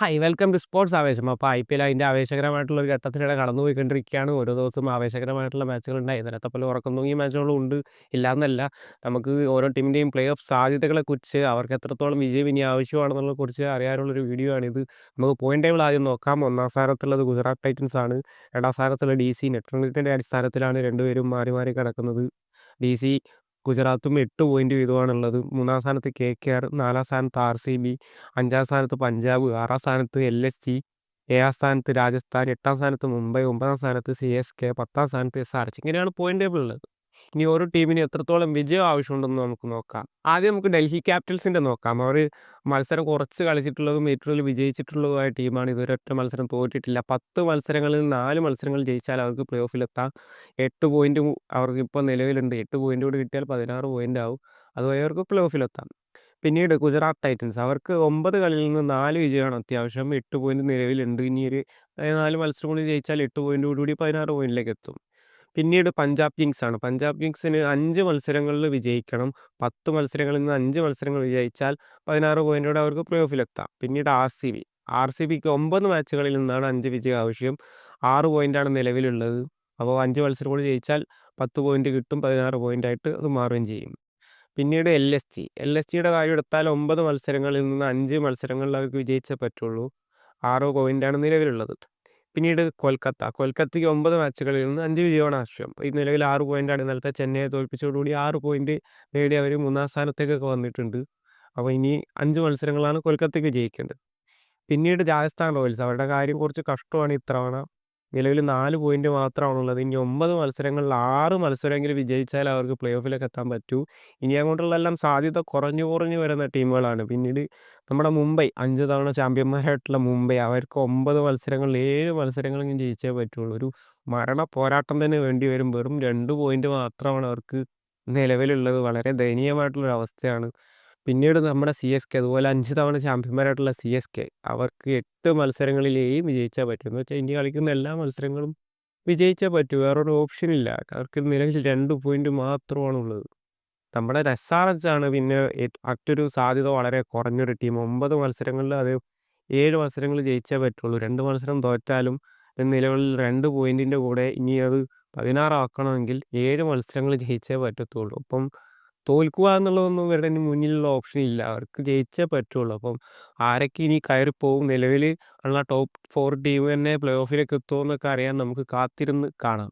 Hi welcome to sports ആവേശം അപ്പോൾ I P L അതിന്റെ ആവേശകരമായിട്ടുള്ള ഒരു ഘട്ടത്തിലൂടെ കടന്നു പോയിക്കൊണ്ടിരിക്കുകയാണ് ഓരോ ദിവസവും ആവേശകരമായിട്ടുള്ള മാച്ചുകൾ ഉണ്ടായി. ഇന്നലത്തെ പോലെ ഉറക്കം തൂങ്ങിയ മാച്ചുകളും ഉണ്ട്. ഇല്ലാന്നല്ല. നമുക്ക് ഓരോ ടീമിന്റെയും പ്ലേ ഓഫ് സാധ്യതകളെക്കുറിച്ച് അവർക്ക് എത്രത്തോളം വിജയം ഇനി ആവശ്യമാണെന്നുള്ളതിനെ കുറിച്ച് അറിയാനുള്ളൊരു വീഡിയോ ആണിത്. നമുക്ക് പോയിന്റ് ടേബിൾ ആദ്യം നോക്കാം. ഒന്നാം സ്ഥാനത്തുള്ളത് ഗുജറാത്ത് ടൈറ്റൻസ് ആണ്. രണ്ടാം സ്ഥാനത്തുള്ള ഡി സി നെറ്റ് അടിസ്ഥാനത്തിലാണ് രണ്ടുപേരും മാറി മാറി കിടക്കുന്നത്. ഡി സി ഗുജറാത്തും എട്ട് പോയിന്റ് വീതമാണുള്ളത് മൂന്നാം സ്ഥാനത്ത് കെ കെ ആർ നാലാം സ്ഥാനത്ത് ആർ സി ബി അഞ്ചാം സ്ഥാനത്ത് പഞ്ചാബ് ആറാം സ്ഥാനത്ത് എൽ എസ് ജി ഏഴാം സ്ഥാനത്ത് രാജസ്ഥാൻ എട്ടാം സ്ഥാനത്ത് മുംബൈ ഒമ്പതാം സ്ഥാനത്ത് സി എസ് കെ പത്താം സ്ഥാനത്ത് എസ് ആർ എച്ച് ഇങ്ങനെയാണ് പോയിന്റ് ടേബിൾ ഉള്ളത്. ഇനി ഓരോ ടീമിന് എത്രത്തോളം വിജയം ആവശ്യമുണ്ടെന്ന് നമുക്ക് നോക്കാം. ആദ്യം നമുക്ക് ഡൽഹി ക്യാപിറ്റൽസിന്റെ നോക്കാം. അവർ മത്സരം കുറച്ച് കളിച്ചിട്ടുള്ളതും ഏറ്റവും വിജയിച്ചിട്ടുള്ളതുമായ ടീമാണ്. ഇതുവരെ ഒറ്റ മത്സരം തോറ്റിട്ടില്ല. പത്ത് മത്സരങ്ങളിൽ നാല് മത്സരങ്ങൾ ജയിച്ചാൽ അവർക്ക് പ്ലേ ഓഫിലെത്താം എട്ട് പോയിന്റ് അവർക്ക് ഇപ്പോൾ നിലവിലുണ്ട്. എട്ട് പോയിന്റ് കൂടി കിട്ടിയാൽ പതിനാറ് പോയിന്റ് ആവും. അതുവഴി അവർക്ക് പ്ലേ ഓഫിലെത്താം പിന്നീട് ഗുജറാത്ത് ടൈറ്റൻസ്. അവർക്ക് ഒമ്പത് കളിയിൽ നിന്ന് നാല് വിജയമാണ് അത്യാവശ്യം. എട്ട് പോയിന്റ് നിലവിലുണ്ട്. ഇനി ഒരു നാല് മത്സരം കൂടി ജയിച്ചാൽ എട്ട് പോയിന്റ് കൂടി പതിനാറ് പോയിന്റിലേക്ക് എത്തും. പിന്നീട് പഞ്ചാബ് കിങ്സ് ആണ്. പഞ്ചാബ് കിങ്സിന് അഞ്ച് മത്സരങ്ങളിൽ വിജയിക്കണം. പത്ത് മത്സരങ്ങളിൽ നിന്ന് അഞ്ച് മത്സരങ്ങൾ വിജയിച്ചാൽ പതിനാറ് പോയിന്റോടെ അവർക്ക് പ്ലേ ഓഫിലെത്താം പിന്നീട് R C B. R C ബിക്ക് ഒമ്പത് മാച്ചുകളിൽ നിന്നാണ് അഞ്ച് വിജയം ആവശ്യം. ആറ് പോയിന്റാണ് നിലവിലുള്ളത്. അപ്പോൾ അഞ്ച് മത്സരം കൂടി ജയിച്ചാൽ പത്ത് പോയിന്റ് കിട്ടും പതിനാറ് പോയിന്റ് ആയിട്ട് അത് മാറുകയും ചെയ്യും. പിന്നീട് L S G. L S ജിയുടെ കാര്യം എടുത്താൽ ഒമ്പത് മത്സരങ്ങളിൽ നിന്ന് അഞ്ച് മത്സരങ്ങളിൽ അവർക്ക് വിജയിച്ചേ പറ്റുള്ളൂ. ആറ് പോയിന്റാണ് നിലവിലുള്ളത്. പിന്നീട് കൊൽക്കത്ത. കൊൽക്കത്തയ്ക്ക് ഒമ്പത് മാച്ചുകളിൽ നിന്ന് അഞ്ച് വിജയമാണ് ആവശ്യം ഈ നിലവിൽ ആറ് പോയിന്റാണ്. ഇന്നലത്തെ ചെന്നൈയെ തോൽപ്പിച്ചതോടുകൂടി ആറ് പോയിന്റ് നേടി അവർ മൂന്നാം സ്ഥാനത്തേക്കൊക്കെ വന്നിട്ടുണ്ട്. അപ്പോൾ ഇനി അഞ്ച് മത്സരങ്ങളാണ് കൊൽക്കത്തയ്ക്ക് ജയിക്കേണ്ടത് പിന്നീട് രാജസ്ഥാൻ റോയൽസ്. അവരുടെ കാര്യം കുറച്ച് കഷ്ടമാണ്. ഇത്തവണ നിലവിൽ നാല് പോയിന്റ് മാത്രമാണുള്ളത് ഇനി ഒമ്പത് മത്സരങ്ങളിൽ ആറ് മത്സരമെങ്കിലും വിജയിച്ചാൽ അവർക്ക് പ്ലേ ഓഫിലൊക്കെ എത്താൻ പറ്റൂ. ഇനി അങ്ങോട്ടുള്ളതെല്ലാം സാധ്യത കുറഞ്ഞു കുറഞ്ഞു വരുന്ന ടീമുകളാണ്. പിന്നീട് നമ്മുടെ മുംബൈ അഞ്ച് തവണ ചാമ്പ്യന്മാരായിട്ടുള്ള മുംബൈ അവർക്ക് ഒമ്പത് മത്സരങ്ങളിൽ ഏഴ് മത്സരങ്ങളെങ്കിലും ജയിച്ചേ പറ്റുള്ളൂ. ഒരു മരണ പോരാട്ടം തന്നെ വേണ്ടി വരും. വെറും രണ്ട് പോയിന്റ് മാത്രമാണ് അവർക്ക് നിലവിലുള്ളത്. വളരെ ദയനീയമായിട്ടുള്ളൊരു അവസ്ഥയാണ് പിന്നീട് നമ്മുടെ സി എസ് കെ അതുപോലെ അഞ്ച് തവണ ചാമ്പ്യന്മാരായിട്ടുള്ള സി എസ് കെ അവർക്ക് എട്ട് മത്സരങ്ങളിലേയും വിജയിച്ചാൽ പറ്റും. എന്ന് വെച്ചാൽ ഇന്ത്യ കളിക്കുന്ന എല്ലാ മത്സരങ്ങളും വിജയിച്ചേ പറ്റൂ. വേറൊരു ഓപ്ഷൻ ഇല്ല. അവർക്ക് നിലവിൽ രണ്ട് പോയിന്റ് മാത്രമാണുള്ളത്. നമ്മുടെ എച്ച് ആണ് പിന്നെ മറ്റൊരു സാധ്യത വളരെ കുറഞ്ഞൊരു ടീം. ഒമ്പത് മത്സരങ്ങളിൽ അത് ഏഴ് മത്സരങ്ങൾ ജയിച്ചേ പറ്റുള്ളൂ. രണ്ട് മത്സരം തോറ്റാലും നിലവിൽ രണ്ട് പോയിന്റിന്റെ കൂടെ ഇനി അത് പതിനാറാക്കണമെങ്കിൽ ഏഴ് മത്സരങ്ങൾ ജയിച്ചേ പറ്റത്തുള്ളൂ. അപ്പം തോൽക്കുക എന്നുള്ളതൊന്നും ഇവരുടെ മുന്നിലുള്ള ഓപ്ഷൻ ഇല്ല. അവർക്ക് ജയിച്ചേ പറ്റുള്ളൂ. അപ്പം ആരൊക്കെ ഇനി കയറിപ്പോവും നിലവിൽ ഉള്ള ടോപ്പ് ഫോർ ടീം തന്നെ പ്ലേ ഓഫിലേക്ക് എത്തുമോ എന്നൊക്കെ അറിയാൻ നമുക്ക് കാത്തിരുന്ന് കാണാം.